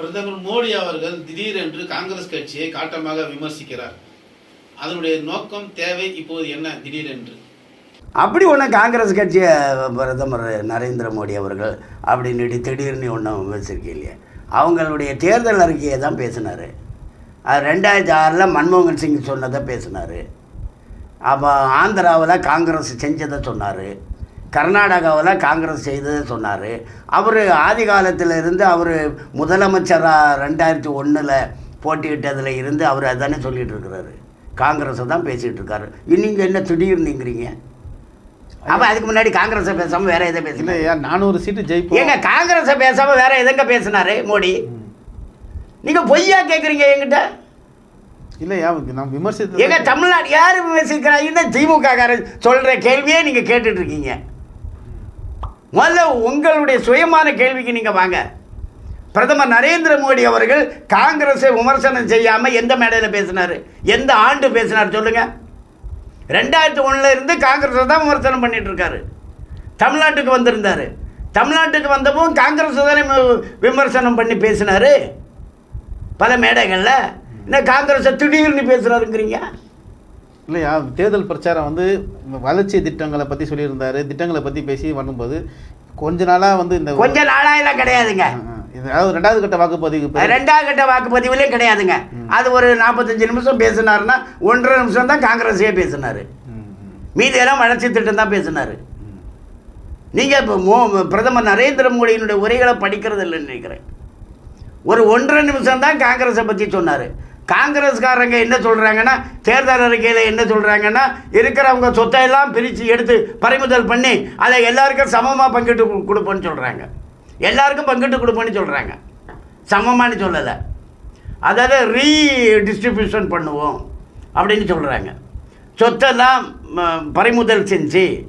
பிரதமர் மோடி அவர்கள் திடீரென்று காங்கிரஸ் கட்சியை காட்டமாக விமர்சிக்கிறார். அதனுடைய நோக்கம் தேவை இப்போது என்ன திடீரென்று? அப்படி ஒன்றும் காங்கிரஸ் கட்சியை பிரதமர் நரேந்திர மோடி அவர்கள் அப்படின்னு திடீர்னு ஒன்றும் இல்லையா. அவங்களுடைய தேர்தல் அறிக்கையை தான் பேசினார். அது ரெண்டாயிரத்தி ஆறில் மன்மோகன் சிங் சொன்னதை பேசினார். அப்போ ஆந்திராவில் காங்கிரஸ் செஞ்சதை சொன்னார். கர்நாடகாவில் காங்கிரஸ் செய்ததை சொன்னார். அவர் ஆதி காலத்தில் இருந்து அவர் முதலமைச்சராக ரெண்டாயிரத்தி ஒன்றில் போட்டியிட்டதில் இருந்து அவர் அதானே சொல்லிட்டு இருக்கிறாரு. காங்கிரஸை தான் பேசிகிட்டு இருக்காரு. நீங்கள் என்ன திடீர்னுங்கிறீங்க? அப்போ அதுக்கு முன்னாடி காங்கிரஸை பேசாமல் வேற எதை பேசல நானூறு சீட்டு ஜெயிப்போம். ஏங்க காங்கிரஸை பேசாமல் வேற எதங்க பேசினாரு மோடி? நீங்கள் பொய்யா கேட்குறீங்க என்கிட்ட? இல்லையா நான் விமர்சித்து எங்க தமிழ்நாடு யார் விமர்சிக்கிறாங்கன்னு திமுக காரன் சொல்ற கேள்வியே நீங்க கேட்டுட்டு இருக்கீங்க. முதல்ல உங்களுடைய சுயமான கேள்விக்கு நீங்கள் வாங்க. பிரதமர் நரேந்திர மோடி அவர்கள் காங்கிரஸை விமர்சனம் செய்யாமல் எந்த மேடையில் பேசினார்? எந்த ஆண்டு பேசினார் சொல்லுங்கள் ரெண்டாயிரத்தி ஒன்றில் இருந்து காங்கிரஸை தான் விமர்சனம் பண்ணிகிட்ருக்காரு தமிழ்நாட்டுக்கு வந்திருந்தாரு. தமிழ்நாட்டுக்கு வந்தப்பவும் காங்கிரஸ் தானே விமர்சனம் பண்ணி பேசினார்? பல மேடைகளில். என்ன காங்கிரஸை திடீர்னு பேசுகிறாருங்கிறீங்க இல்லையா? தேர்தல் பிரச்சாரம் வந்து வளர்ச்சி திட்டங்களை பத்தி சொல்லியிருந்தாரு. திட்டங்களை பத்தி பேசி வரும்போது கொஞ்ச நாளா வந்து இந்த கொஞ்ச நாளாயெல்லாம் கிடையாதுங்க. ஆ, ஆ. இது அதாவது ரெண்டாவது கட்ட வாக்குப்பதிவுக்கு பிறகு- ரெண்டாவது கட்ட வாக்குப்பதிவுலேயும் கிடையாதுங்க. அது ஒரு நாற்பத்தஞ்சு நிமிஷம் பேசினாருன்னா ஒன்றரை நிமிஷம் தான் காங்கிரஸே பேசினாரு. மீதியெல்லாம் வளர்ச்சி திட்டம் தான் பேசினாரு. நீங்கள் இப்போ மோ பிரதமர் நரேந்திர மோடியினுடைய உரைகளை படிக்கிறது இல்லைன்னு நினைக்கிறேன். ஒரு ஒன்றரை நிமிஷம் தான் காங்கிரஸை பற்றி சொன்னார். காங்கிரஸ்காரங்க என்ன சொல்கிறாங்கன்னா தேர்தல் அறிக்கையில் என்ன சொல்கிறாங்கன்னா இருக்கிறவங்க சொத்தையெல்லாம் பிரித்து எடுத்து பறிமுதல் பண்ணி அதை எல்லாருக்கும் சமமாக பங்கிட்டு கொடுப்போன்னு சொல்கிறாங்க எல்லாருக்கும் பங்கிட்டு கொடுப்போன்னு சொல்கிறாங்க சமமானு சொல்லலை. அதாவது ரீடிஸ்ட்ரிபியூஷன் பண்ணுவோம் அப்படின்னு சொல்கிறாங்க சொத்தெல்லாம் பறிமுதல் செஞ்சு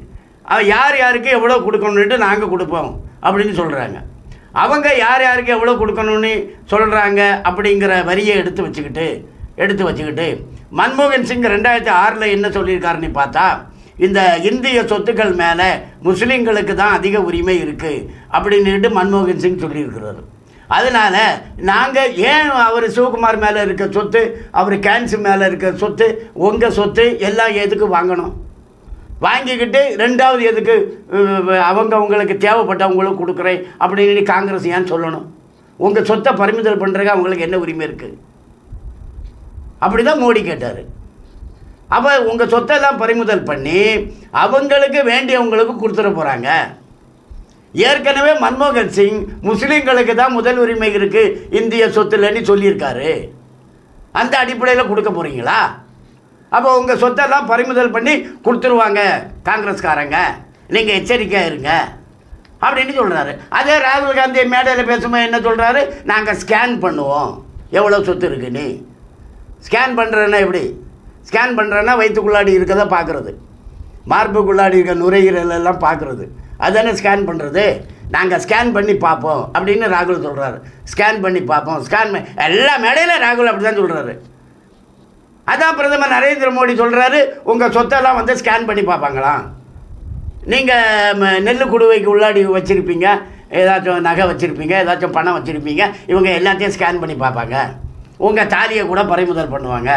யார் யாருக்கு எவ்வளோ கொடுக்கணுன்ட்டு நாங்கள் கொடுப்போம் அப்படின்னு சொல்கிறாங்க அவங்க யார் யாருக்கு எவ்வளோ கொடுக்கணும்னு சொல்கிறாங்க அப்படிங்கிற வரியை எடுத்து வச்சுக்கிட்டு எடுத்து வச்சுக்கிட்டு மன்மோகன் சிங் ரெண்டாயிரத்தி ஆறில் என்ன சொல்லியிருக்காருன்னு பார்த்தா இந்த இந்திய சொத்துக்கள் மேலே முஸ்லீம்களுக்கு தான் அதிக உரிமை இருக்குது அப்படின்னுட்டு மன்மோகன் சிங் சொல்லியிருக்கிறாரு. அதனால் நாங்கள் ஏன் அவர் சிவகுமார் மேலே இருக்க சொத்து அவர் கேன்சர் மேலே இருக்க சொத்து உங்கள் சொத்து எல்லாம் எதுக்கு வாங்கணும்? வாங்கிக்கிட்டு ரெண்டாவது எதுக்கு அவங்க உங்களுக்கு தேவைப்பட்டவங்களுக்கு கொடுக்குறேன் அப்படின்னு காங்கிரஸ் ஏன் சொல்லணும்? உங்கள் சொத்தை பறிமுதல் பண்ணுறதுக்கு அவங்களுக்கு என்ன உரிமை இருக்குது அப்படி தான் மோடி கேட்டார். அப்போ உங்கள் சொத்தெல்லாம் பறிமுதல் பண்ணி அவங்களுக்கு வேண்டியவங்களுக்கு கொடுத்துட போகிறாங்க ஏற்கனவே மன்மோகன் சிங் முஸ்லீம்களுக்கு தான் முதல் உரிமை இருக்குது இந்திய சொத்துலன்னு சொல்லியிருக்காரு. அந்த அடிப்படையில் கொடுக்க போகிறீங்களா அப்போ உங்கள் சொத்தெல்லாம் பறிமுதல் பண்ணி கொடுத்துருவாங்க காங்கிரஸ்காரங்க. நீங்கள் எச்சரிக்கையாக இருங்க. அப்படின்னு சொல்கிறாரு அதே ராகுல் காந்தி மேடையில் பேசும்போது என்ன சொல்கிறாரு நாங்கள் ஸ்கேன் பண்ணுவோம். எவ்வளோ சொத்து இருக்குன்னு ஸ்கேன் பண்ணுறேன்னா எப்படி? ஸ்கேன் பண்ணுறேன்னா வயிற்றுக்குள்ளாடி இருக்கதை பார்க்குறது. மார்புக்குள்ளாடி இருக்க நுரையீரல் எல்லாம் பார்க்குறது. அதானே ஸ்கேன் பண்ணுறது நாங்கள் ஸ்கேன் பண்ணி பார்ப்போம் அப்படின்னு ராகுல் சொல்கிறாரு ஸ்கேன் பண்ணி பார்ப்போம். ஸ்கேன் எல்லா மேடையிலும் ராகுல் அப்படி தான் சொல்கிறாரு அதான் பிரதமர் நரேந்திர மோடி சொல்கிறாரு உங்கள் சொத்தெல்லாம் வந்து ஸ்கேன் பண்ணி பார்ப்பாங்களாம் நீங்கள் நெல் குடுவைக்கு உள்ளாடி வச்சுருப்பீங்க ஏதாச்சும் நகை வச்சுருப்பீங்க ஏதாச்சும் பணம் வச்சுருப்பீங்க இவங்க எல்லாத்தையும் ஸ்கேன் பண்ணி பார்ப்பாங்க. உங்கள் தாலியை கூட பறிமுதல் பண்ணுவாங்க.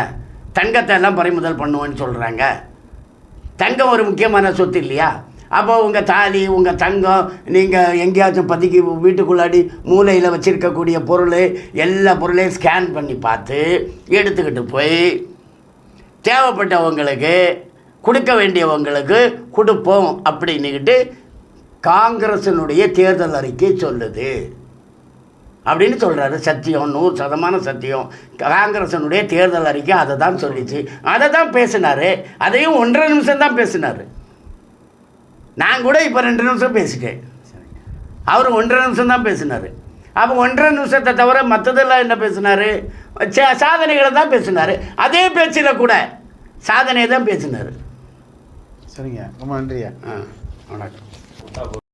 தங்கத்தை எல்லாம் பறிமுதல் பண்ணுவோன்னு சொல்கிறாங்க தங்கம் ஒரு முக்கியமான சொத்து இல்லையா? அப்போ உங்கள் தாலி உங்கள் தங்கம் நீங்கள் எங்கேயாச்சும் பதுக்கி வீட்டுக்குள்ளாடி மூலையில் வச்சுருக்கக்கூடிய பொருள் எல்லா பொருளையும் ஸ்கேன் பண்ணி பார்த்து எடுத்துக்கிட்டு போய் தேவைப்பட்டவங்களுக்கு கொடுக்க வேண்டியவங்களுக்கு கொடுப்போம் அப்படின்னுக்கிட்டு காங்கிரஸினுடைய தேர்தல் அறிக்கை சொல்லுது. அப்படின்னு சொல்கிறாரு சத்தியம் நூறு சதமான சத்தியம். காங்கிரஸினுடைய தேர்தல் அறிக்கை அதை தான் சொல்லிச்சு. அதை தான் பேசினார். அதையும் ஒன்றரை நிமிஷம் தான் பேசினார். நான் கூட இப்போ ரெண்டு நிமிஷம் பேசிட்டேன். அவர் ஒன்றரை நிமிஷம் தான் பேசினார். அப்போ ஒன்றரை நிமிஷத்தை தவிர மற்றதெல்லாம் என்ன பேசினார்? சாதனைகளை தான் பேசினார். அதே பேச்சில் கூட சாதனையை தான் பேசினார். சரிங்க. ரொம்ப நன்றியா ஆ வணக்கம்.